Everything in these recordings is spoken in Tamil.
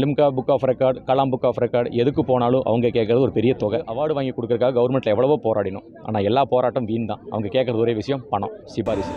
Limca book of record Kalam book of record எதுக்கு போனாலும் அவங்க கேட்குறது ஒரு பெரிய தொகை. அவார்டு வாங்கி கொடுக்குறக்காக கவர்மெண்ட்டில் எவ்வளவோ போராடினோம். ஆனால் எல்லா போராட்டம் வீண் தான். அவங்க கேட்குறது ஒரே விஷயம் பணம். சிபாரிசு.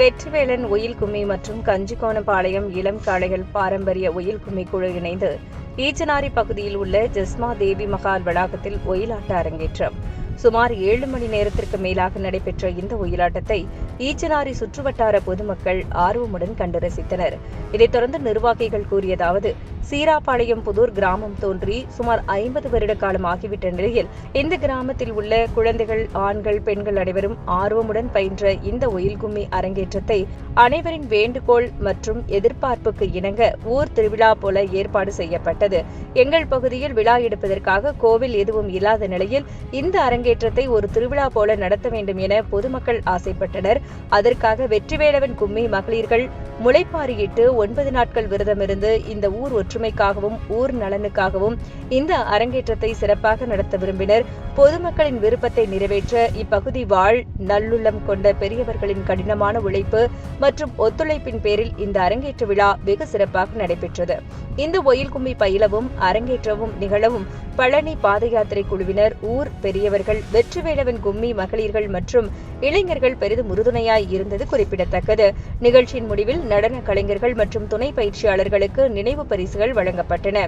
வெற்றிவேலன் ஒயில் கும்மி மற்றும் கஞ்சிக்கோணப்பாளையம் இளம் காளைகள் பாரம்பரிய ஒயில் கும்மி குழு இணைந்து ஈச்சனாரி பகுதியில் உள்ள ஜஸ்மா தேவி மகால் வளாகத்தில் ஒயிலாட்ட அரங்கேற்றம். சுமார் ஏழு மணி நேரத்திற்கு மேலாக நடைபெற்ற இந்த ஒயிலாட்டத்தை ஈச்சனாரி சுற்றுவட்டார பொதுமக்கள் ஆர்வமுடன் கண்டு ரசித்தனர். இதைத் தொடர்ந்து நிர்வாகிகள் கூறியதாவது சீராப்பாளையம் புதூர் கிராமம் தோன்றி சுமார் ஐம்பது வருட காலம் ஆகிவிட்ட நிலையில் இந்த கிராமத்தில் உள்ள குழந்தைகள் ஆண்கள் பெண்கள் அனைவரும் ஆர்வமுடன் பயின்ற இந்த ஒயில் கும்மி அரங்கேற்றத்தை அனைவரின் வேண்டுகோள் மற்றும் எதிர்பார்ப்புக்கு இணங்க ஊர் திருவிழா போல ஏற்பாடு செய்யப்பட்டது. எங்கள் பகுதியில் விழா எடுப்பதற்காக கோவில் எதுவும் இல்லாத நிலையில் இந்த அரங்கேற்றத்தை ஒரு திருவிழா போல நடத்த வேண்டும் என பொதுமக்கள் ஆசைப்பட்டனர். அதற்காக வெற்றிவேலவன் கும்மி மகளிர்கள் முளைப்பாரியிட்டு ஒன்பது நாட்கள் விரதமிருந்து இந்த ஊர் ஒற்றுமைக்காகவும் ஊர் நலனுக்காகவும் இந்த அரங்கேற்றத்தை சிறப்பாக நடத்த விரும்பினர். பொதுமக்களின் விருப்பத்தை நிறைவேற்ற இப்பகுதி வாழ் நல்லுள்ளம் கொண்ட பெரியவர்களின் கடினமான உழைப்பு மற்றும் ஒத்துழைப்பின் பேரில் இந்த அரங்கேற்ற விழா வெகு சிறப்பாக நடைபெற்றது. இந்த ஒயில் கும்மி பயிலவும் அரங்கேற்றவும் நிகழவும் பழனி பாத யாத்திரை குழுவினர் ஊர் பெரியவர்கள் வெற்றிவேலவன் கும்மி மகளிர்கள் மற்றும் இளைஞர்கள் பெரிதும் உறுதுணையாய் இருந்தது குறிப்பிடத்தக்கது. நிகழ்ச்சியின் முடிவில் நடன கலைஞர்கள் மற்றும் துணை பயிற்சியாளர்களுக்கு நினைவு பரிசுகள் வழங்கப்பட்டன.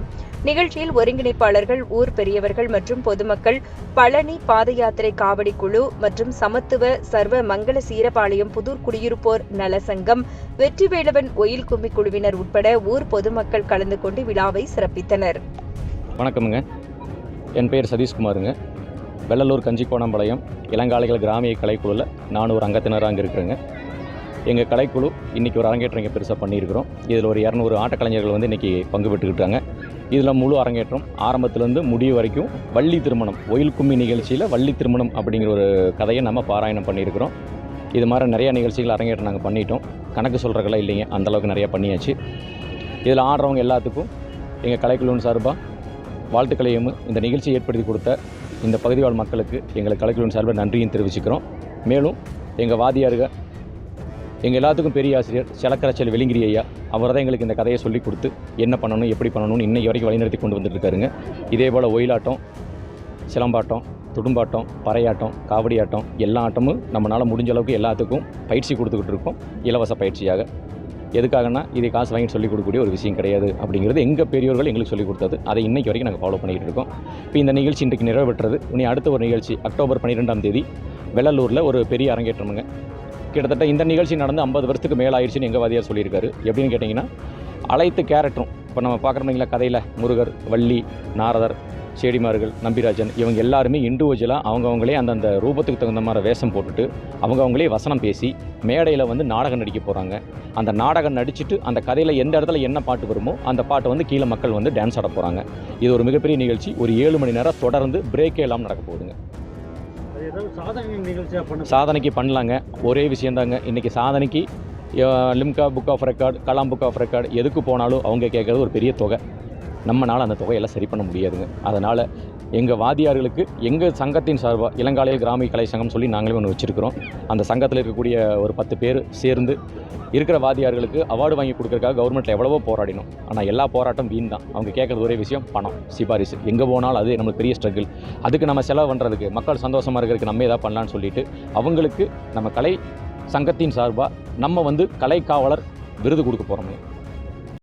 நிகழ்ச்சியில் ஒருங்கிணைப்பாளர்கள் ஊர் பெரியவர்கள் மற்றும் பொதுமக்கள் பழனி பாத யாத்திரை காவடி குழு மற்றும் சமத்துவ சர்வ மங்கள சீரபாளையம் புதூர் குடியிருப்போர் நல சங்கம் வெற்றிவேலவன் ஒயில் கும்மி குழுவினர் உட்பட ஊர் பொதுமக்கள் கலந்து கொண்டு விழாவை சிறப்பித்தனர். வணக்கமுங்க. என் பெயர் சதீஷ்குமாருங்க. வெள்ளலூர் கஞ்சிக்கோணம்பாளையம் இளங்காலைகள் கிராமிய கலைக்குழுவில் நான் ஒரு அங்கத்தினராக அங்கே இருக்கிறேங்க. எங்கள் கலைக்குழு இன்றைக்கி ஒரு அரங்கேற்றம் இங்கே பெருசாக பண்ணியிருக்கிறோம். இதில் ஒரு இரநூறு ஆட்டக்கலைஞர்கள் வந்து இன்றைக்கி பங்கு பெற்றுக்கிட்டாங்க. இதில் முழு அரங்கேற்றம் ஆரம்பத்துலேருந்து முடிவு வரைக்கும் வள்ளி திருமணம் ஒயில் கும்மி நிகழ்ச்சியில் வள்ளி திருமணம் அப்படிங்கிற ஒரு கதையை நம்ம பாராயணம் பண்ணியிருக்கிறோம். இது மாதிரி நிறையா நிகழ்ச்சிகள் அரங்கேற்றம் நாங்கள் பண்ணிட்டோம். கணக்கு சொல்கிறக்கெல்லாம் இல்லைங்க அந்தளவுக்கு நிறையா பண்ணியாச்சு. இதில் ஆடுறவங்க எல்லாத்துக்கும் எங்கள் கலைக்குழுன்னு சார்பாக வாழ்த்துக்களையும் இந்த நிகழ்ச்சியை ஏற்படுத்தி கொடுத்த இந்த பகுதி வாழ் மக்களுக்கு எங்களை கலைக்குழுவின் சார்பாக நன்றியும் தெரிவிச்சுக்கிறோம். மேலும் எங்கள் வாதியாருங்க எங்கள் எல்லாத்துக்கும் பெரிய ஆசிரியர் செலக்கரச்சல் வெளிங்கிரி ஐயா அவர் தான் எங்களுக்கு இந்த கதையை சொல்லி கொடுத்து என்ன பண்ணணும் எப்படி பண்ணணும்னு இன்னைக்கு வரைக்கும் வழிநடத்தி கொண்டு வந்துட்டுருக்காருங்க இதே போல் ஒயிலாட்டம் சிலம்பாட்டம் துடும்பாட்டம் பறையாட்டம் காவடி ஆட்டம் எல்லா ஆட்டமும் நம்மளால் முடிஞ்ச அளவுக்கு எல்லாத்துக்கும் பயிற்சி கொடுத்துக்கிட்டு இருக்கோம். இலவச பயிற்சியாக. எதுக்காகனா இதை காசு வாங்கி சொல்லிக் கொடுக்கக்கூடிய ஒரு விஷயம் கிடையாது அப்படிங்கிறது எங்கள் பெரியோர்கள் எங்களுக்கு சொல்லிக் கொடுத்தது. அதை இன்றைக்கி வரைக்கும் நாங்கள் ஃபாலோ பண்ணிகிட்டு இருக்கோம். இப்போ இந்த நிகழ்ச்சி இன்றைக்கு நிறைவேற்றது இனி அடுத்த ஒரு நிகழ்ச்சி அக்டோபர் பன்னிரெண்டாம் தேதி வெள்ளலூரில் ஒரு பெரிய அரங்கேற்றமுங்க. கிட்டத்தட்ட இந்த நிகழ்ச்சி நடந்து ஐம்பது வருஷத்துக்கு மேலே ஆயிடுச்சுன்னு எங்கள் வாதியார் சொல்லியிருக்காரு. எப்படின்னு கேட்டிங்கன்னா அனைத்து கேரக்டரும் இப்போ நம்ம பார்க்குறோம்ங்களா கதையில் முருகர் வள்ளி நாரதர் செடிமார்கள் நம்பிராஜன் இவங்க எல்லாருமே இண்டிவிஜுவலாக அவங்கவுங்களே அந்தந்த ரூபத்துக்கு தகுந்த மாதிரி வேஷம் போட்டுட்டு அவங்கவுங்களே வசனம் பேசி மேடையில் வந்து நாடகம் நடிக்க போகிறாங்க அந்த நாடகம் நடிச்சுட்டு அந்த கதையில் எந்த இடத்துல என்ன பாட்டு வருமோ அந்த பாட்டை வந்து கீழே மக்கள் வந்து டான்ஸ் ஆட போகிறாங்க இது ஒரு மிகப்பெரிய நிகழ்ச்சி. ஒரு ஏழு மணி நேரம் தொடர்ந்து பிரேக்கே இல்லாமல் நடக்க போகுதுங்க. சாதனைக்கு பண்ணலாங்க. ஒரே விஷயந்தாங்க இன்றைக்கி சாதனைக்கு Limca book of record Kalam book of record எதுக்கு போனாலும் அவங்க கேட்குறது ஒரு பெரிய தொகை. நம்மளால் அந்த தொகையெல்லாம் சரி பண்ண முடியாதுங்க. அதனால் எங்கள் வாதியார்களுக்கு எங்கள் சங்கத்தின் சார்பாக இளங்காலையில் கிராமிய கலை சங்கம் சொல்லி நாங்களே ஒன்று வச்சுருக்கிறோம். அந்த சங்கத்தில் இருக்கக்கூடிய ஒரு பத்து பேர் சேர்ந்து இருக்கிற வாதியார்களுக்கு அவார்டு வாங்கி கொடுக்கறதுக்காக கவர்மெண்ட்டில் எவ்வளவோ போராடினோம். ஆனால் எல்லா போராட்டம் வீண் தான் அவங்க கேட்குறது ஒரே விஷயம் பணம். சிபாரிசு. எங்கே போனாலும் அது நம்மளுக்கு பெரிய ஸ்ட்ரகிள் அதுக்கு நம்ம செலவு பண்ணுறதுக்கு மக்கள் சந்தோஷமாக இருக்கிறதுக்கு நம்ம ஏதாவது பண்ணலான்னு சொல்லிட்டு அவங்களுக்கு நம்ம கலை சங்கத்தின் சார்பாக நம்ம வந்து கலை காவலர் விருது கொடுக்க போகிறோம்